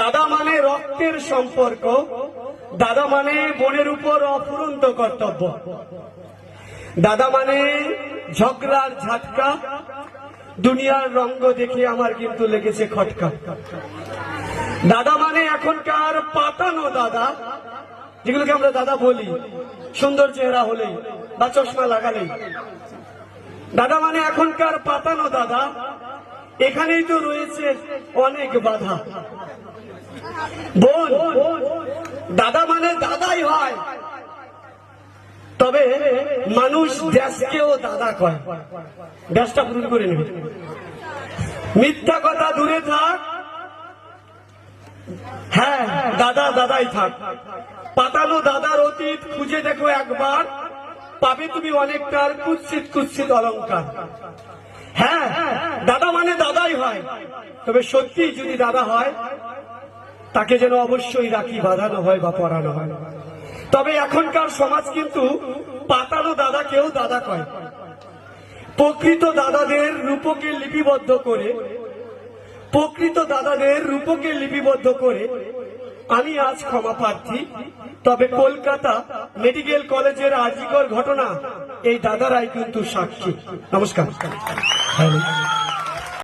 দাদা মানে রক্তের সম্পর্ক, দাদা মানে বোনের উপর অফুরন্ত কর্তব্য। দাদা মানে ঝগড়ার ঝাটকা, দুনিয়ার রঙ্গ দেখে আমার কিন্তু লেগেছে খটকা। দাদা মানে এখনকার পাতানো দাদা, যেগুলোকে আমরা দাদা বলি। সুন্দর চেহারা হলেই বা চশমা লাগালেই। দাদা মানে এখনকার পাতানো দাদা এখানেই তো রয়েছে অনেক বাধা। বোন, দাদা মানে দাদাই হয়। তবে মানুষ দেশকেও দাদা কয়। দেশটা পূরণ করে নেবে। মিথ্যা কথা দূরে থাক। হ্যাঁ দাদা দাদাই থাক। পাতানো দাদার অতীত খুঁজে দেখো একবার। পাবে তুমি অনেকটার কুৎসিত কুৎসিত অলংকার। হ্যাঁ দাদা মানে দাদাই হয়। তবে সত্যি যদি দাদা হয়, তাকে যেন অবশ্যই রাখি, বাঁধানো হয় বা পড়ানো হয়। তবে এখনকার সমাজ কিন্তু পাতানো দাদাকেও দাদা কয়। প্রকৃত দাদাদের রূপকে লিপিবদ্ধ করে, প্রকৃত দাদাদের রূপকে লিপিবদ্ধ করে আমি আজ ক্ষমা প্রার্থী। তবে কলকাতা মেডিকেল কলেজের আজিকর ঘটনা, এই দাদারাই কিন্তু সাক্ষী। নমস্কার।